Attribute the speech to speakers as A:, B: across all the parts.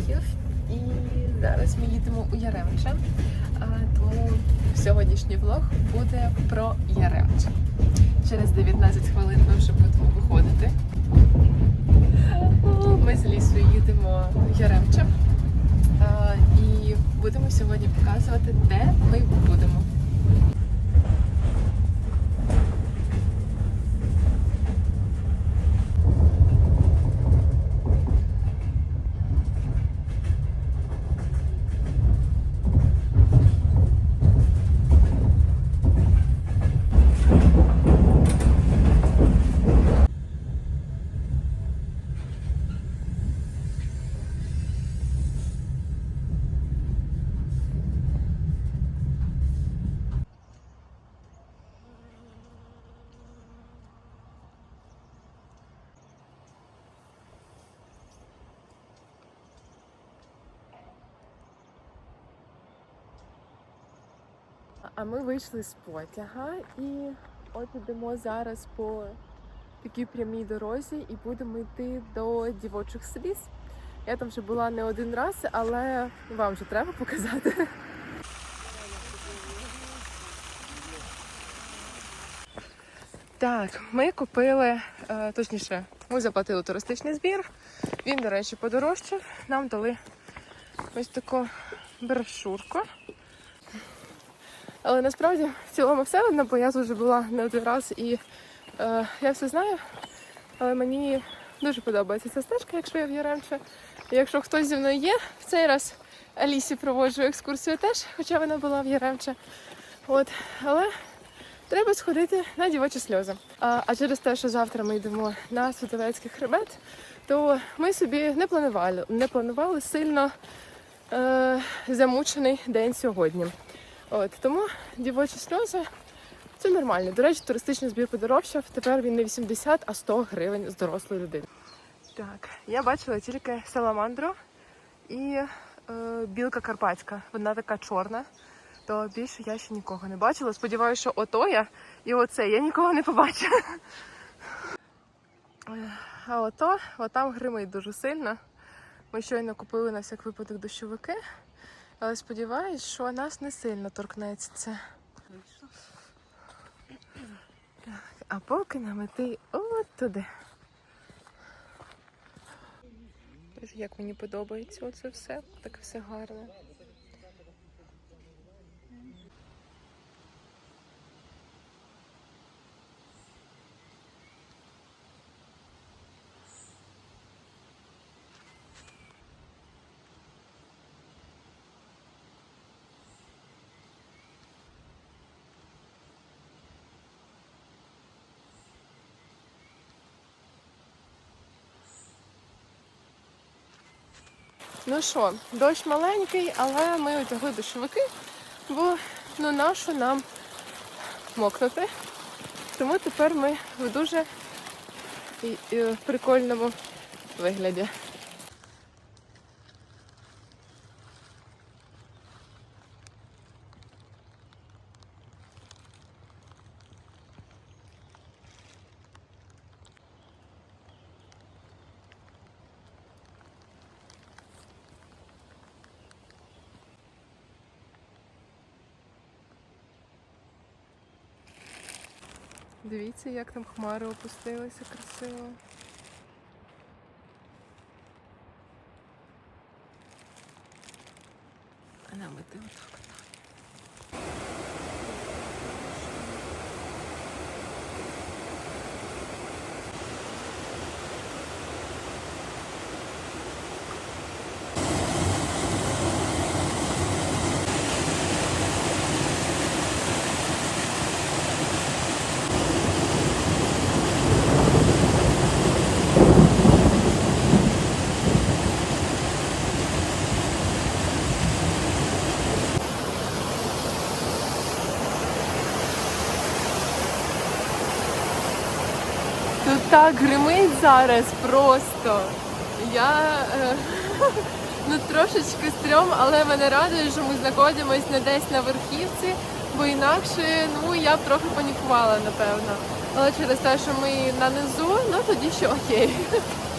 A: влогів. І зараз ми їдемо у Яремче. Тому сьогоднішній влог буде про Яремче. Через 19 хвилин ми вже будемо виходити. Ми з лісою їдемо в Яремче. І будемо сьогодні показувати, де ми будемо. А ми вийшли з потяга і от ідемо зараз по такій прямій дорозі і будемо йти до дівочих сліз. Я там вже була не один раз, але вам вже треба показати. Так, ми купили, е, точніше, ми заплатили туристичний збір. Він, до речі, подорожчав. Нам дали ось таку брошурку. Але насправді в цілому все одно, бо я вже була не один раз і е, я все знаю. Але мені дуже подобається ця стежка, якщо я в Яремче. І якщо хтось зі мною є, в цей раз Алісі проводжу екскурсію теж, хоча вона була в Яремче. От, але треба сходити на дівочі сльози. А, а через те, що завтра ми йдемо на Святовецький хребет, то ми собі не планували, не планували сильно е, замучений день сьогодні. От тому дівочі сльози це нормально. До речі, туристичний збір подорожчав. Тепер він не 80, а 100 гривень з дорослої людини. Так, я бачила тільки саламандру і е, білка карпатська. Вона така чорна. То більше я ще нікого не бачила. Сподіваюся, що ото я і оце я нікого не побачила. Е, А ото, отам гримить дуже сильно. Ми щойно купили на всяк випадок дощовики. Але сподіваюсь, що нас не сильно торкнеться це. А поки нам іти от туди. Як мені подобається оце все, так все гарне. Ну що, дощ маленький, але ми одягли дощовики, бо ну нащо нам мокнути. Тому тепер ми в дуже прикольному вигляді. Дивіться, як там хмари опустилися красиво. Так гримить зараз просто. Я е, ну трошечки стрьом, але мене радує, що ми знаходимося не десь на верхівці, бо інакше ну я б трохи панікувала, напевно. Але через те, що ми на низу, ну тоді ще окей.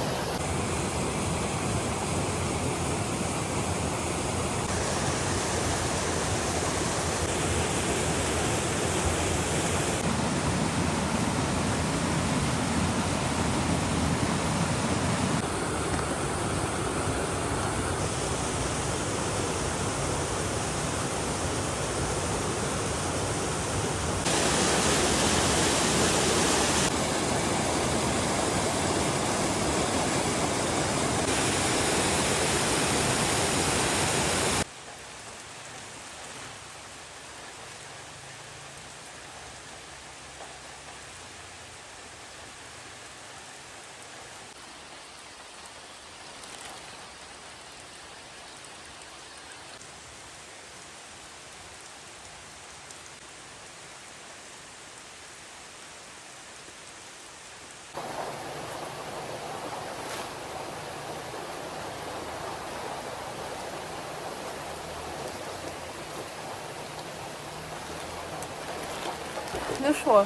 A: Ну що,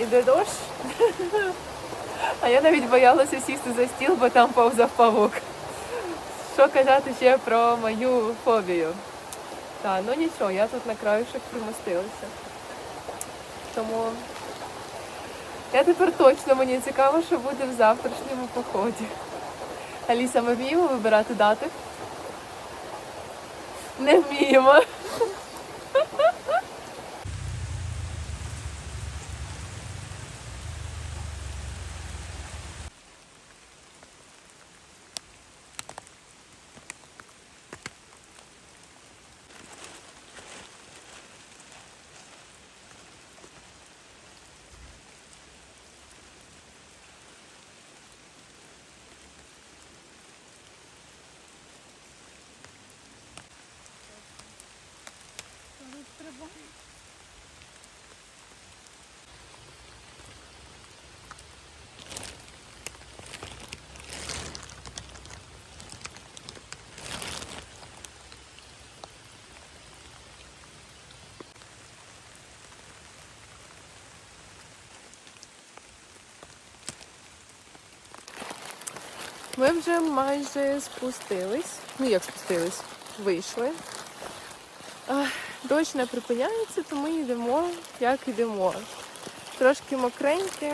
A: іде дощ? А я навіть боялася сісти за стіл, бо там повзав павук. Що казати ще про мою фобію? Так, ну нічого, я тут на краюшок примостилася. Тому я тепер точно мені цікаво, що буде в завтрашньому поході. Аліса, ми вміємо вибирати дати? Не вміємо. Ми вже майже спустились. Ну як спустились? Вийшли. Дощ не припиняється, то ми йдемо, як йдемо. Трошки мокренькі.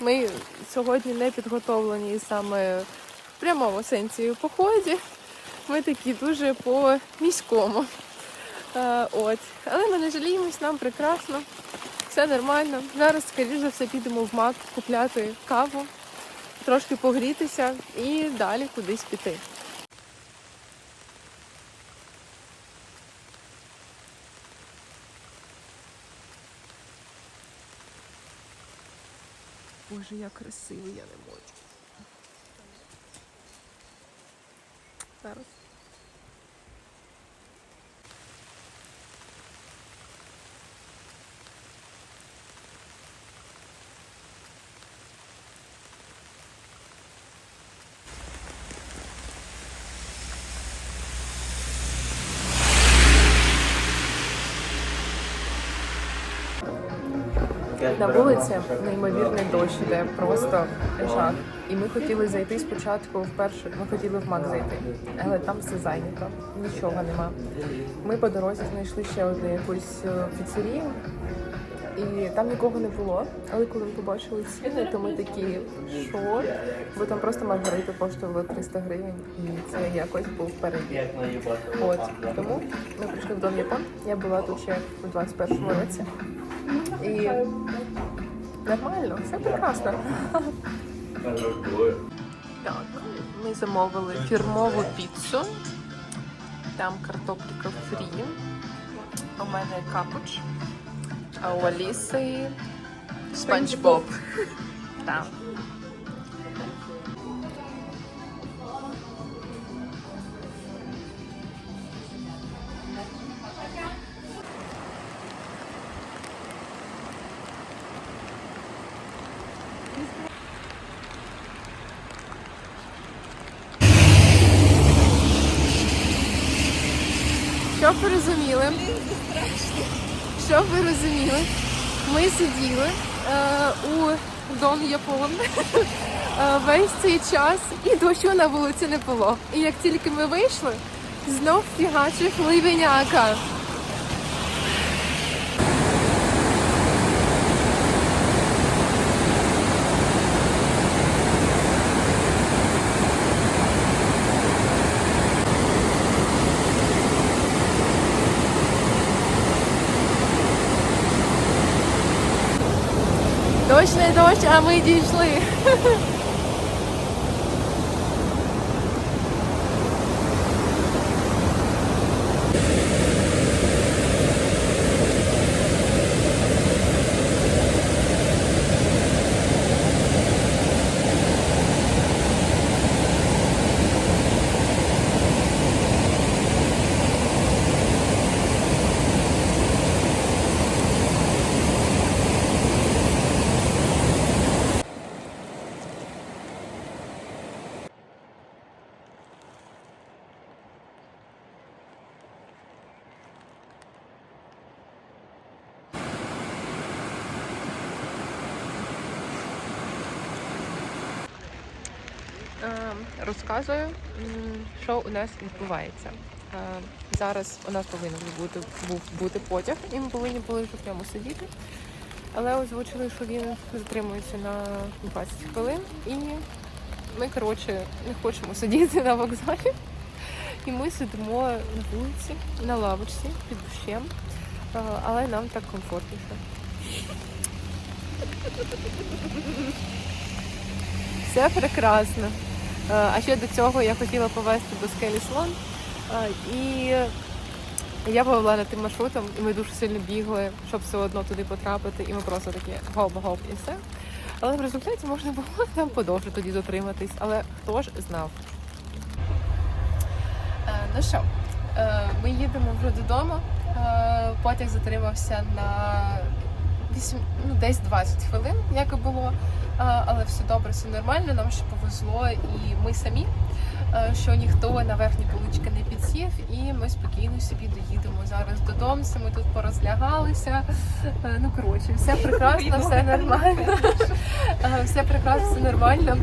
A: Ми сьогодні не підготовлені саме в прямому сенсі у поході. Ми такі дуже по міському. От. Але ми не жаліємось, нам прекрасно, все нормально. Зараз, скоріш за все, підемо в мак купляти каву трошки погрітися і далі кудись піти. Боже, як красиво, я не можу. Зараз. На вулиці неймовірний дощ іде, просто жах. І ми хотіли зайти спочатку в першу, ми хотіли в мак зайти, але там все зайнято, нічого нема. Ми по дорозі знайшли ще одну якусь е, піцерію, і там нікого не було. Але коли ми побачили ціни, то ми такі, що? Бо там просто маргарити коштували 300 гривень, і це якось був перебіг. От тому ми прийшли в Дом Япон. Я була тут ще у 21-му році. І нормально, все прекрасно. Так, ми замовили фірмову піцу. Там картопліка фрі. У мене капуч. А у Аліси спанч Боб. Так. Щоб ви розуміли, щоб ви розуміли, ми сиділи е, у Дон Япон е, весь цей час і дощу на вулиці не було. І як тільки ми вийшли, знов фігачив ливеняка. Дощ не дощ, а ми дійшли. Розказую, що у нас відбувається. Е, Зараз у нас повинен бути, був бути потяг, і ми повинні були вже прямо сидіти. Але озвучили, що він затримується на 20 хвилин, і ми, коротше, не хочемо сидіти на вокзалі. І ми сидимо на вулиці, на лавочці під дощем, Е, але нам так комфортніше. Все прекрасно. Е, А ще до цього я хотіла повезти до скелі слон. Е, І я повела над тим маршрутом, і ми дуже сильно бігли, щоб все одно туди потрапити. І ми просто такі гоп-гоп і все. Але в результаті можна було там подовше тоді дотриматись. Але хто ж знав? Е, Ну що, ми їдемо вже додому. Потяг затримався на 8, ну, десь 20 хвилин, як і було. Але все добре, все нормально. Нам ще повезло, і ми самі, що ніхто на верхні полички не підсів, і ми спокійно собі доїдемо зараз додому. Ми тут порозлягалися. Ну коротше, все прекрасно, все нормально. Все прекрасно, все нормально.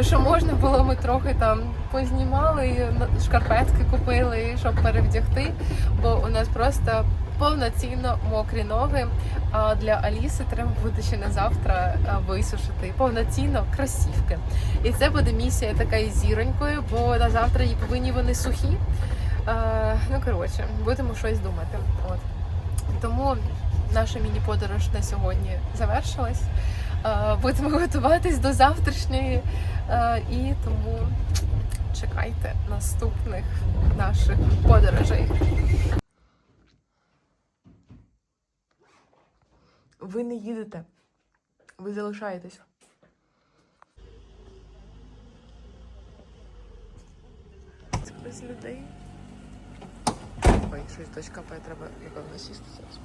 A: Що можна було, ми трохи там познімали, шкарпетки купили, щоб перевдягти, бо у нас просто повноцінно мокрі ноги. А для Аліси треба буде ще на завтра висушити повноцінно кросівки. І це буде місія така із зіронькою, бо на завтра їй повинні вони сухі. Е, Ну коротше, будемо щось думати. От тому наша міні-подорож на сьогодні завершилась. Е, Будемо готуватись до завтрашньої, Е, і тому чекайте наступних наших подорожей. Ви не їдете, ви залишаєтесь. Без людей. Ой, щось дочка треба напевно сісти зараз.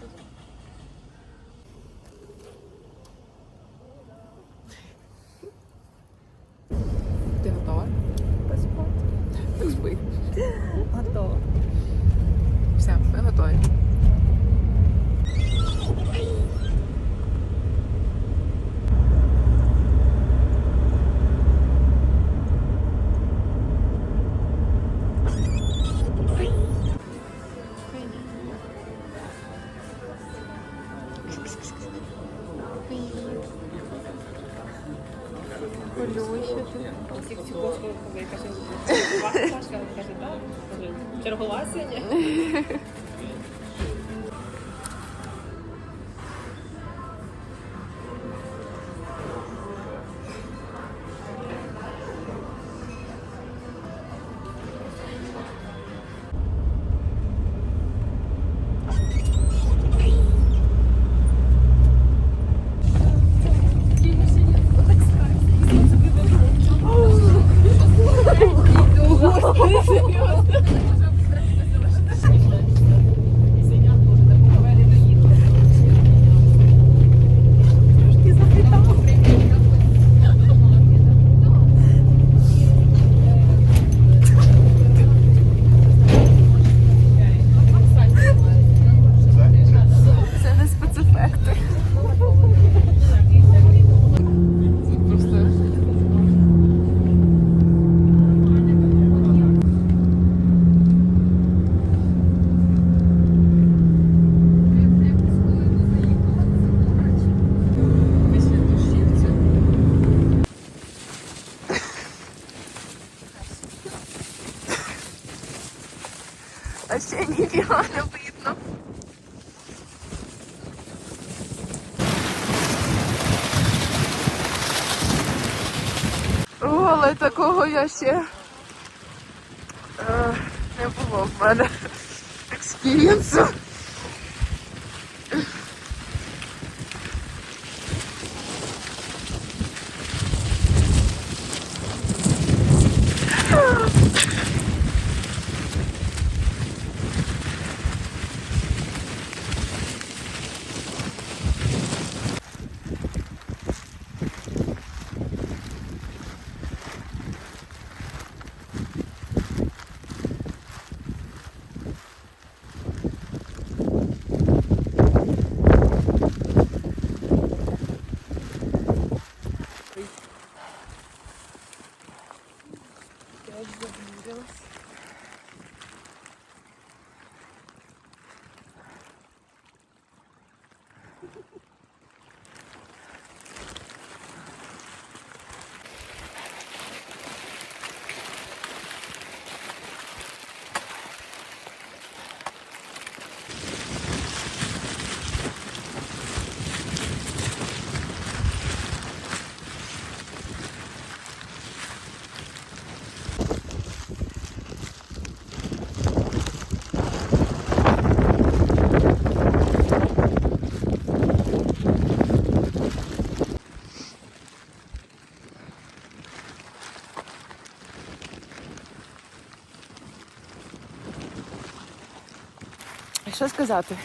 A: Що сказати?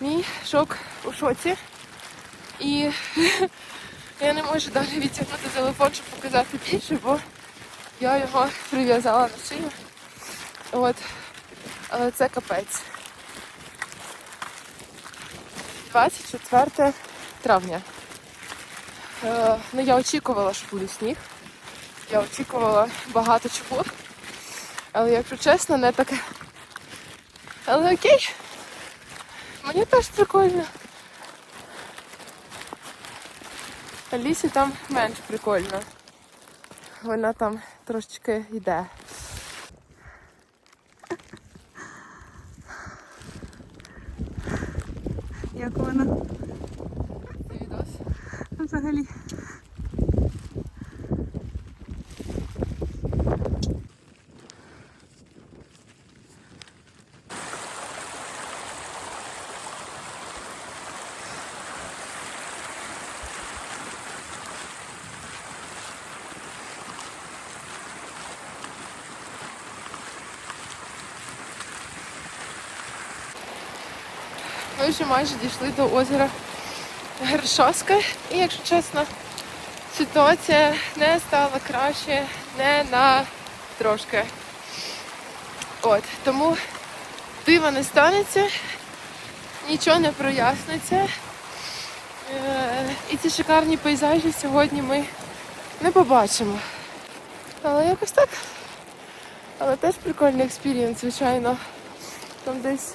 A: Мій шок у шоці. І я не можу далі відтягнути телефон, щоб показати більше, бо я його прив'язала на шию. От. Але це капець. 24 травня. Е, ну, я очікувала, що буде сніг. Я очікувала багато чого. Але якщо чесно, не таке. Але окей. Мені теж прикольно. Алісі там менш прикольно. Вона там трошечки йде.
B: Як вона
A: Це відос.
B: взагалі?
A: Ми вже майже дійшли до озера Гершоска. І якщо чесно, ситуація не стала краще не на трошки. От, тому дива не станеться, нічого не проясниться. Е, І ці шикарні пейзажі сьогодні ми не побачимо. Але якось так. Але теж прикольний експірієнс, звичайно. Там десь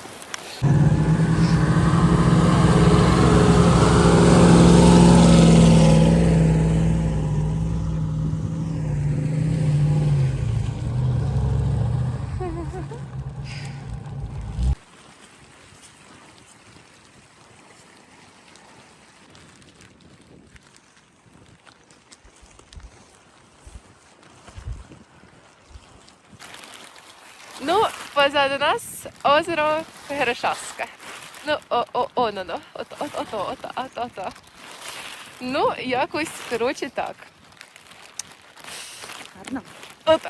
A: позаду нас озеро Герешавське. Ну, о, о, о, ну, ну, от, от, от, от, от, от, от. Ну, якось, коротше, так.
B: Гарно.
A: От.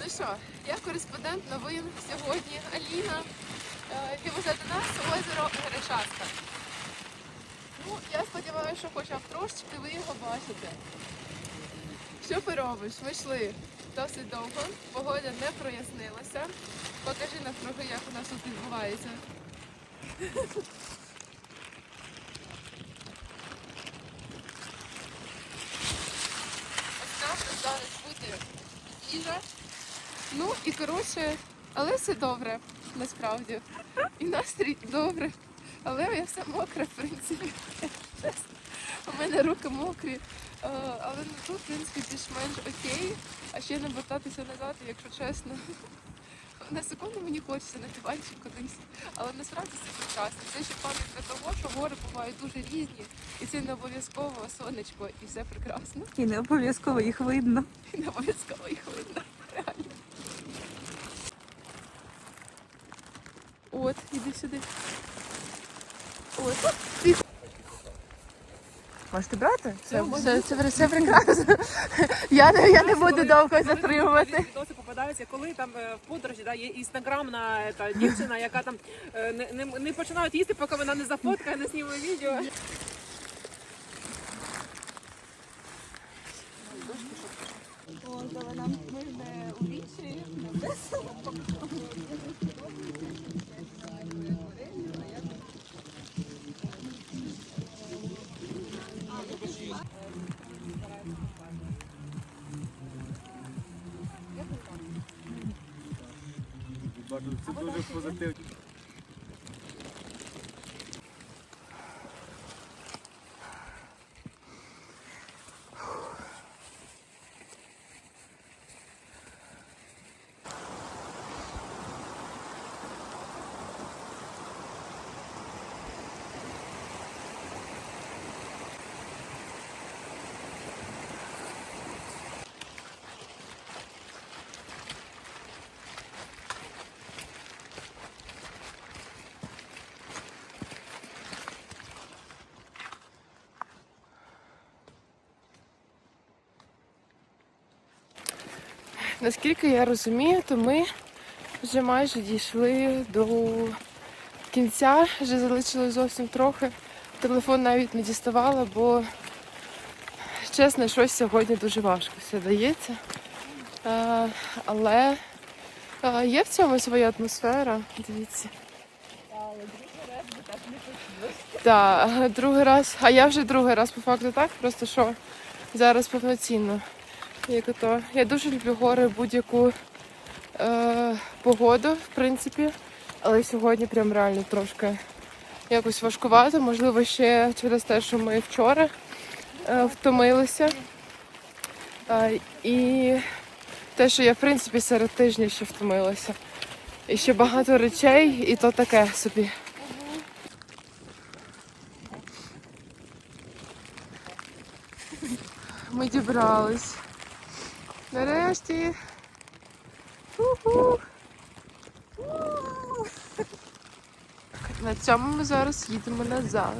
A: Ну що, я кореспондент новин сьогодні Аліна. Е, І позаду нас озеро Герешавське. Ну, я сподіваюся, що хоча б трошечки ви його бачите. Що ти робиш? Ми йшли досить довго, погода не прояснилася. Покажи навкруги, як у нас тут відбувається. Ось там зараз буде їжа. Ну і коротше, але все добре, насправді. І настрій добре. Але я все мокра, в принципі. У мене руки мокрі. Е, Але ну, тут, в принципі, більш-менш окей. А ще не вертатися назад, якщо чесно. На секунду мені хочеться на диванчик кудись. Але насправді це прекрасно. Це ще пам'ятка того, що гори бувають дуже різні, і це не обов'язково сонечко, і все прекрасно.
B: І не обов'язково їх видно.
A: І не обов'язково їх видно. Реально. От, іди сюди. От.
B: Можете брати?
A: Це, це, це, це прекрасно. Я не, я не буду довго затримувати.
C: Відоси попадаються, коли там е, в подорожі да, є інстаграмна та дівчина, яка там е, не, не, не починають їсти, поки вона не зафоткає, не зніме відео.
D: Це дуже позитивно.
A: Наскільки я розумію, то ми вже майже дійшли до кінця, вже залишилось зовсім трохи. Телефон навіть не діставала, бо чесно, щось сьогодні дуже важко все дається. Е, але е, є в цьому своя атмосфера. Дивіться. Так, другий раз. А я вже другий раз по факту так, просто що зараз повноцінно. Як ото. Я дуже люблю гори будь-яку е, погоду, в принципі. Але сьогодні прям реально трошки якось важкувато. Можливо, ще через те, що ми вчора е, втомилися. Е, і те, що я в принципі серед тижня ще втомилася. І ще багато речей, і то таке собі. Ми дібрались. Нарешті. На цьому ми зараз їдемо назад.